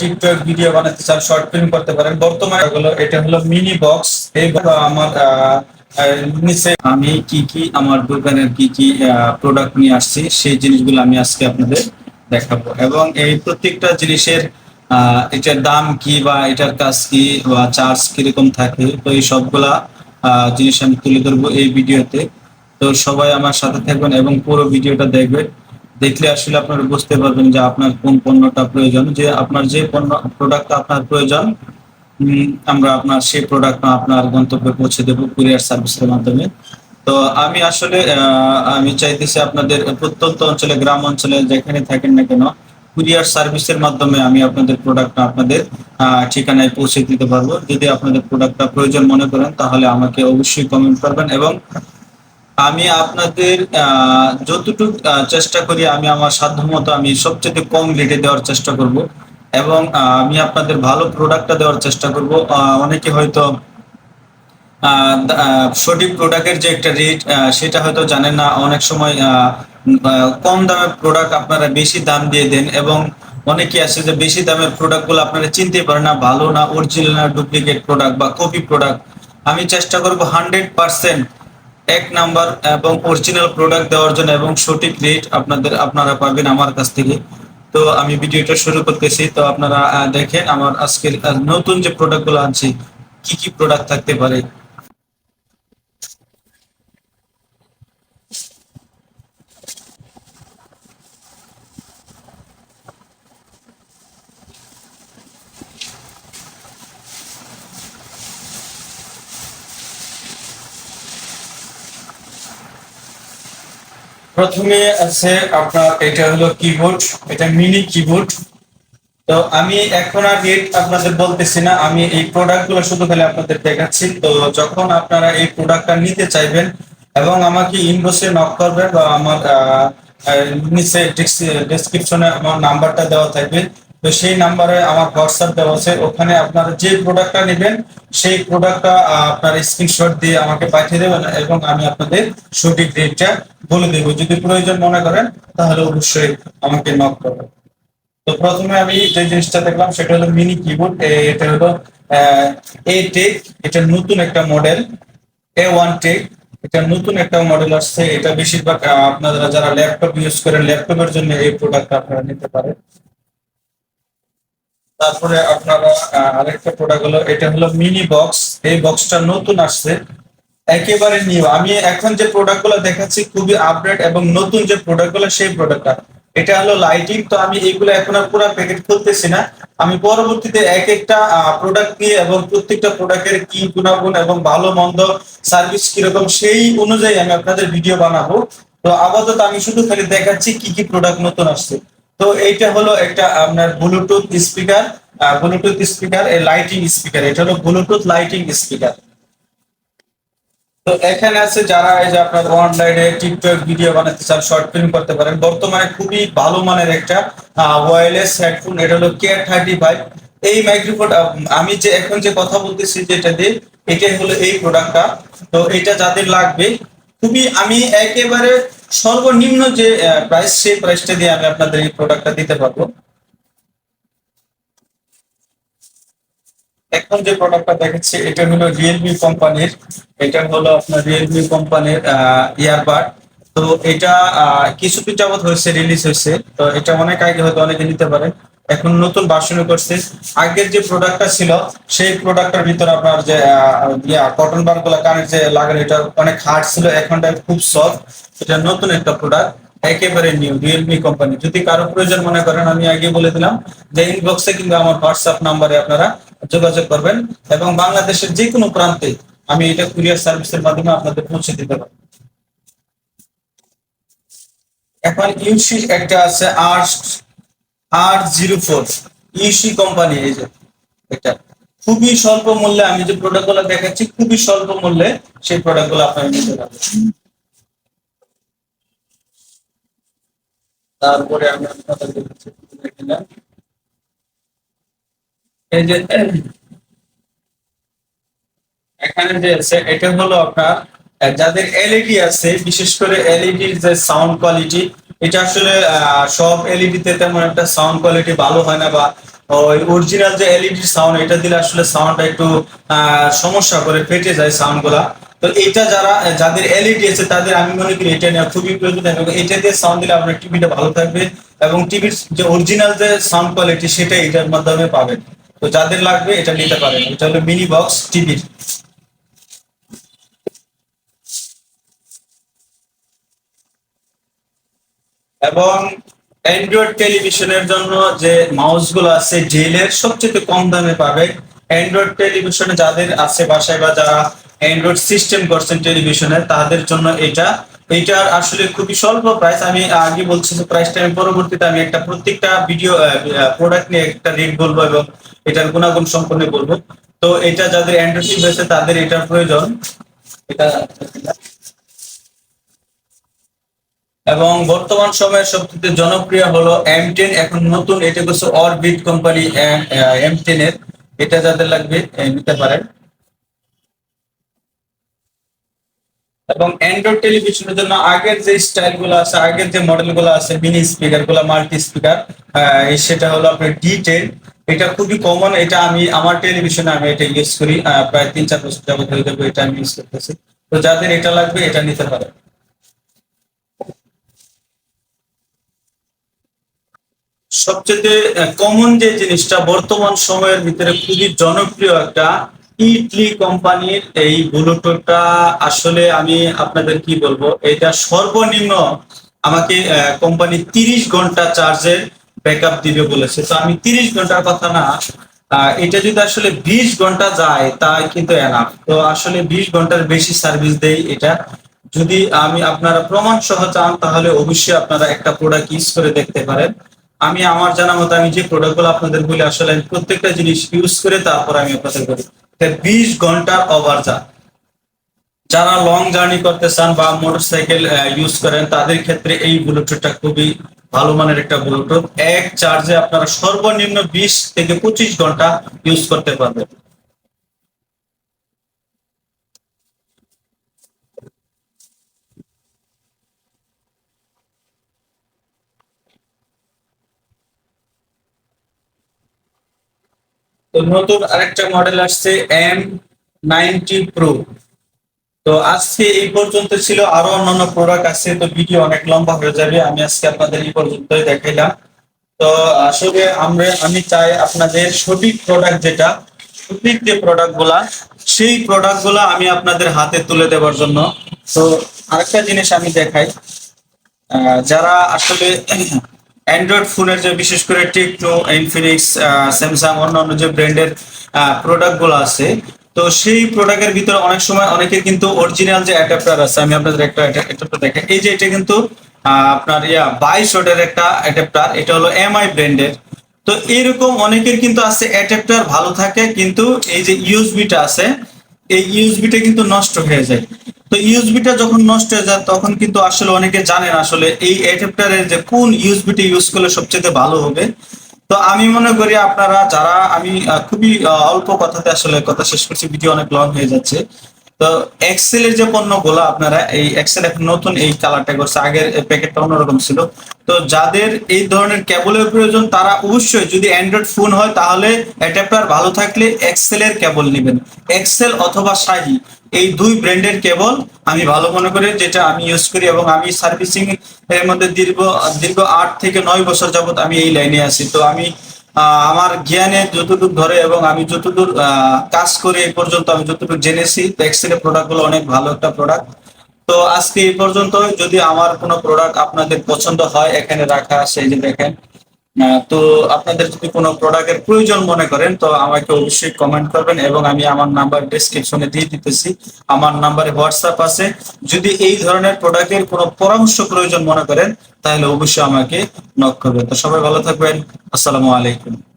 TikTok video বানাতে চান short film করতে পারেন। বর্তমানে হলো এটা হলো মিনি বক্স এই আমার নিচে আমি কি কি, আমার দোকানের কি কি প্রোডাক্ট নিয়ে আসছি, সেই জিনিসগুলো আমি আজকে আপনাদের দেখাবো। এবং এই প্রত্যেকটা জিনিসের এটার দাম কি বা এটার কাজ কি বা চার্জ কীরকম থাকে, তো এই সবগুলা জিনিস আমি তুলে ধরবো এই ভিডিওতে। তো সবাই আমার সাথে থাকবেন এবং পুরো ভিডিওটা দেখবেন। দেখলে আসলে আপনারা বুঝতে পারবেন যে আপনার কোন পণ্যটা প্রয়োজন, যে আপনার যে পণ্য প্রোডাক্টটা আপনার প্রয়োজন আমরা আপনার সেই প্রোডাক্ট আপনার গন্তব্যে পৌঁছে দেবো কুরিয়ার সার্ভিসের মাধ্যমে। তো আমি আসলে আমি চাইতেছি আপনাদের প্রত্যন্ত অঞ্চলে, গ্রাম অঞ্চলে যেখানে থাকেন না কেন কুরিয়ার সার্ভিসের মাধ্যমে আমি আপনাদের প্রোডাক্টটা আপনাদের ঠিকানায় পৌঁছে দিতে পারব। যদি আপনাদের প্রোডাক্টটা প্রয়োজন মনে করেন, তাহলে আমাকে অবশ্যই কমেন্ট করবেন এবং আমি আপনাদের যতটুকু চেষ্টা করি, আমি আমার সাধ্যমতো আমি সবচেয়ে কম রেটে দেওয়ার চেষ্টা করব এবং আমি আপনাদের ভালো প্রোডাক্টটা দেওয়ার চেষ্টা করব। অনেকে হয়তো সঠিক প্রোডাক্টের যে একটা রেট সেটা হয়তো জানেন না। অনেক সময় কম দামের প্রোডাক্ট আপনারা বেশি দাম দিয়ে দেন এবং অনেকে আছে যে বেশি দামের প্রোডাক্টগুলো আপনারা চিনতে পারেন না, ভালো না অরিজিনাল না ডুপ্লিকেট প্রোডাক্ট বা কপি প্রোডাক্ট আমি চেষ্টা করব হান্ড্রেড পার্সেন্ট এক নাম্বার এবং অরিজিনাল প্রোডাক্ট দেওয়ার জন্য এবং সঠিক রেট আপনাদের, আপনারা পাবেন আমার কাছ থেকে। তো আমি ভিডিওটা শুরু করতেছি। তো আপনারা দেখেন আমার আজকের নতুন যে প্রোডাক্টগুলো আনছি, কি কি প্রোডাক্ট থাকতে পারে? প্রথমে আছে আপনার, এটা হলো কিবোর্ড এটা মিনি কিবোর্ড তো আমি এখন আর রেট আপনাদের বলতেছি না, আমি এই প্রোডাক্টগুলো শুধু খালি আপনাদের দেখাচ্ছি। তো যখন আপনারা এই প্রোডাক্টটা নিতে চাইবেন এবং আমাকে ইনবক্সে নক করবেন বা আমার নিচে ডিসক্রিপশনে আমার নাম্বারটা দেওয়া থাকবে তো সেই নাম্বারে আমার হোয়াটসঅ্যাপ দেওয়া আছে। ওখানে আপনারা যে প্রোডাক্টটা নেবেন, সেই প্রোডাক্টটা আপনার স্ক্রিনশট দিয়ে আমাকে পাঠিয়ে দেবেন এবং আমি আপনাদের সঠিক রেটটা বলে দেবো। যদি প্রয়োজন মনে করেন, তাহলে অবশ্যই আমাকে নক করবেন। তো প্রথমে আমি যে জিনিসটা দেখলাম, সেটা হলো মিনি কিবোর্ড এটা হলো এ টেক এটা নতুন একটা মডেল এ ওয়ান টেক এটা নতুন একটা মডেল আসছে। এটা বেশিরভাগ আপনারা যারা ল্যাপটপ ইউজ করেন ল্যাপটপের জন্য এই প্রোডাক্ট আপনারা নিতে পারেন। তারপরে আপনারা আরেকটা প্রোডাক্ট হলো, এটা হলো মিনি বক্স এই বক্সটা নতুন আসছে। একেবারে নিউ আমি এখন যে প্রোডাক্টগুলো দেখাচ্ছি, খুবই আপডেট এবং নতুন যে প্রোডাক্টগুলো সেই প্রোডাক্টটা এটা হলো লাইটিং তো আমি এগুলো এখন আর পুরো প্যাকেট খুলতেছি না। আমি পরবর্তীতে এক একটা প্রোডাক্ট নিয়ে এবং প্রত্যেকটা প্রোডাক্টের কি গুণাগুণ এবং ভালো, মন্দ সার্ভিস কীরকম, সেই অনুযায়ী আমি আপনাদের ভিডিও বানাবো। তো আপাতত আমি শুধু খালি দেখাচ্ছি কি কি প্রোডাক্ট নতুন আসছে। তো এইটা হলো একটা আপনার bluetooth speaker bluetooth speaker lighting speaker এটা হলো ব্লুটুথ লাইটিং স্পিকার তো এখানে আছে যারা এই যে আপনার অনলাইনে টিকটক ভিডিও বানাতে চান শর্ট ফিল্ম করতে পারেন, বর্তমানে খুবই ভালো মানের একটা ওয়্যারলেস হেডফোন এটা হলো কে থার্টি ফাইভ এই মাইক্রোফোন আমি যে এখন যে কথা বলতেছি যেটা দিয়ে, এটাই হলো এই প্রোডাক্টটা তো এটা যাদের লাগবে খুবই আমি একেবারে সর্বনিম্ন যে প্রাইস সেই প্রাইসটা দিয়ে আমি আপনাদের এই প্রোডাক্টটা দিতে পারব। এখন যে প্রোডাক্টটা দেখাচ্ছি, এটা হলো রিয়েলমি কোম্পানির, এটা হলো আপনার রিয়েলমি কোম্পানির ইয়ারবাড তো এটা কিছুদিন যাবত হয়েছে রিলিজ হয়েছে। তো এটা অনেক আগে হয়তো অনেকে নিতে পারে এখন নতুন ভার্সনে করছে। আগের যে প্রোডাক্টটা ছিল, সেই প্রোডাক্টের ভিতর আপনার যে কটন বারগুলা কানের যে লাগানো, এটা অনেক হার্ড ছিল এখনটা খুব সফট এটা নতুন একটা প্রোডাক্ট একেবারে নিউ রিয়েলমি কোম্পানি যদি কারও প্রয়োজন মনে করেন, আমি আগে বলে দিলাম যে ইনবক্সে কিংবা আমার হোয়াটসঅ্যাপ নাম্বারে আপনারা যোগাযোগ করবেন এবং বাংলাদেশের যে কোনো প্রান্তে আমি এটা কুরিয়ার সার্ভিসের মাধ্যমে আপনাদের পৌঁছে দিতে পারব। এখন ইউসি একটা আছে আর R zero four. UC company এই যে এটা। খুবই স্বল্প মূল্যে আমি যে প্রোডাক্টগুলো দেখাচ্ছি, খুবই স্বল্প মূল্যে সেই প্রোডাক্টগুলো আপনারা নিতে পারবেন। তারপরে আমি আপনাদের দেখাচ্ছি এই যে এখানে যে আছে, এটা হলো আপনার, যাদের এলইডি আছে, বিশেষ করে এলইডির যে সাউন্ড কোয়ালিটি এটা আসলে সব এলইডি তে তেমন একটা সাউন্ড কোয়ালিটি ভালো হয় না বা ওই অরিজিনাল যে এলইডি সাউন্ড এটা দিলে আসলে সাউন্ডটা একটু সমস্যা করে, ফেটে যায় সাউন্ডগুলা। তো এটা যারা, যাদের এলইডি আছে, তাদের আমি মনে করি এটা নেওয়া খুবই প্রয়োজন এবং এটা দিয়ে সাউন্ড দিলে আপনার টিভিটা ভালো থাকবে এবং টিভির যে অরিজিনাল যে সাউন্ড কোয়ালিটি সেটা এটার মাধ্যমে পাবেন। তো যাদের লাগবে, এটা নিতে পারেন। এটা হলো মিনি বক্স টিভির এবং অ্যান্ড্রয়েড টেলিভিশনের জন্য যে মাউসগুলো আছে ডেলের সবচেয়ে কম দামে পাবে। অ্যান্ড্রয়েড টেলিভিশনে যাদের আছে বাসায় বা যারা অ্যান্ড্রয়েড সিস্টেম করছেন টেলিভিশনে তাদের জন্য এটা এটার আসলে খুবই স্বল্প প্রাইস আমি আগে বলছি যে প্রাইসটা আমি পরবর্তীতে আমি একটা প্রত্যেকটা ভিডিও প্রোডাক্ট নিয়ে একটা রেট বলব এবং এটার গুণাগুণ সম্পর্কে বলব। তো এটা যাদের অ্যান্ড্রয়েড টিভি আছে তাদের এটা প্রয়োজন। এটা এবং বর্তমান সময়ের সবচেয়ে জনপ্রিয় হলো এম টেন এখন নতুন এটা করছে অরবিট কোম্পানি এম টেন এর। এটা যাদের লাগবে নিতে পারেন। এবং অ্যান্ড্রয়েড টেলিভিশনের জন্য আগের যে স্টাইলগুলো আছে, আগের যে মডেলগুলো আছে মিনি স্পিকারগুলো মাল্টি স্পিকার সেটা হলো আপনার ডি টেন এটা খুবই কমন এটা আমি, আমার টেলিভিশনে আমি এটা ইউজ করি প্রায় তিন চার বছর যাবত হয়ে যাবে এটা আমি ইউজ করতেছি। তো যাদের এটা লাগবে, এটা নিতে পারেন। সবচেয়ে কমন যে জিনিসটা বর্তমান সময়ের ভিতরে খুবই জনপ্রিয় একটা ইটলি কোম্পানির এই ব্লুটুথটা আসলে আমি আপনাদের কি বলব, এটা সর্বনিম্ন আমাকে কোম্পানি তিরিশ ঘণ্টা চার্জের ব্যাকআপ দিবে বলেছে। তো আমি তিরিশ ঘণ্টার কথা না এটা যদি আসলে বিশ ঘণ্টা যায় তা কিন্তু এনাফ তো আসলে বিশ ঘণ্টার বেশি সার্ভিস দেয় এটা। যদি আমি আপনারা প্রমাণ সহ চান, তাহলে অবশ্যই আপনারা একটা প্রোডাক্ট ইউজ করে দেখতে পারেন। আমি আমার জানা মতো আমি যে প্রোডাক্টগুলো আপনাদের বলি, আসলে প্রত্যেকটা জিনিস ইউজ করে তারপর আমি আপনাদের বলি। বিশ ঘণ্টার ওভার যা যারা লং জার্নি করতে চান বা মোটর সাইকেল ইউজ করেন, তাদের ক্ষেত্রে এই ব্লুটুথটা খুবই ভালো মানের একটা ব্লুটুথ এক চার্জে আপনারা সর্বনিম্ন বিশ থেকে পঁচিশ ঘণ্টা ইউজ করতে পারবেন। তো নতুন আরেকটা মডেল আসছে এম নাইনটি প্রো তো আজকে এই পর্যন্ত ছিল, আরও অন্যান্য প্রোডাক্ট আছে, তো ভিডিও অনেক লম্বা হয়ে যাবে, আমি আজকে আপনাদের এই পর্যন্তই দেখাইলাম। তো আসলে আমরা, আমি চাই আপনাদের সঠিক প্রোডাক্ট যেটা, সঠিক যে প্রোডাক্টগুলা, সেই প্রোডাক্টগুলা আমি আপনাদের হাতে তুলে দেওয়ার জন্য। তো আরেকটা জিনিস আমি দেখাই যারা আসলে অ্যান্ড্রয়েড ফোনের যে বিশেষ করে টেকনো ইনফিনিক্স স্যামসাং অন্যান্য যে ব্র্যান্ডের প্রোডাক্টগুলো আছে, তো সেই প্রোডাক্টের ভিতরে অনেক সময় অনেকের কিন্তু অরিজিনাল যে অ্যাডাপ্টার আছে, আমি আপনাদের একটা অ্যাডাপ্টার দেখাই। এই যে এটা কিন্তু আপনার ইয়া, বাইশ ওয়াটের একটা অ্যাডাপ্টার এটা হলো এমআই ব্র্যান্ডের তো এরকম অনেকের কিন্তু আছে অ্যাডাপ্টার ভালো থাকে, কিন্তু এই যে ইউএসবিটা আছে, এই ইউএসবিটা কিন্তু নষ্ট হয়ে যায়। তো ইউএসবিটা যখন নষ্ট হয়ে যায়, তখন কিন্তু আসলে অনেকে জানেন আসলে এই অ্যাডাপ্টারের যে কোন ইউএসবিটা ইউজ করলে সবচেয়ে ভালো হবে। তো আমি মনে করি আপনারা যারা, আমি খুবই অল্প কথাতে আসলে কথা শেষ করছি ভিডিও অনেক লং হয়ে যাচ্ছে। তো এক্সেলের যে পণ্যগুলো আপনারা, এই এক্সেল এখন নতুন এই কালারটা করছে, আগের প্যাকেটটা অন্যরকম ছিল। তো যাদের এই ধরনের কেবলের প্রয়োজন, তারা অবশ্যই যদি অ্যান্ড্রয়েড ফোন হয়, তাহলে অ্যাডাপ্টার ভালো থাকলে এক্সেলের কেবল নেবেন। এক্সেল অথবা শাহি এই দুই ব্র্যান্ডের কেবল আমি ভালো মনে করি যেটা আমি ইউজ করি এবং আমি সার্ভিসিং এর মধ্যে দীর্ঘ দীর্ঘ আট থেকে নয় বছর যাবত আমি এই লাইনে আছি। তো আমি আমার জ্ঞানে যতটুকু ধরে এবং আমি যতদূর কাজ করে এই পর্যন্ত আমি যতটুকু জেনেছি এক্সেলের প্রোডাক্টগুলো অনেক ভালো একটা প্রোডাক্ট তো আজকে এই পর্যন্ত যদি আমার কোনো প্রোডাক্ট আপনাদের পছন্দ হয়, এখানে রাখা সেই যে দেখেন। তো আপনাদের যদি কোনো প্রোডাক্টের প্রয়োজন মনে করেন, তো আমাকে অবশ্যই কমেন্ট করবেন এবং আমি আমার নাম্বার ডেসক্রিপশনে দিয়ে দিতেছি। আমার নাম্বারে হোয়াটসঅ্যাপ আছে। যদি এই ধরনের প্রোডাক্টের কোনো পরামর্শ প্রয়োজন মনে করেন, তাহলে অবশ্যই আমাকে নক করবেন। তো সবাই ভালো থাকবেন। আসসালামু আলাইকুম।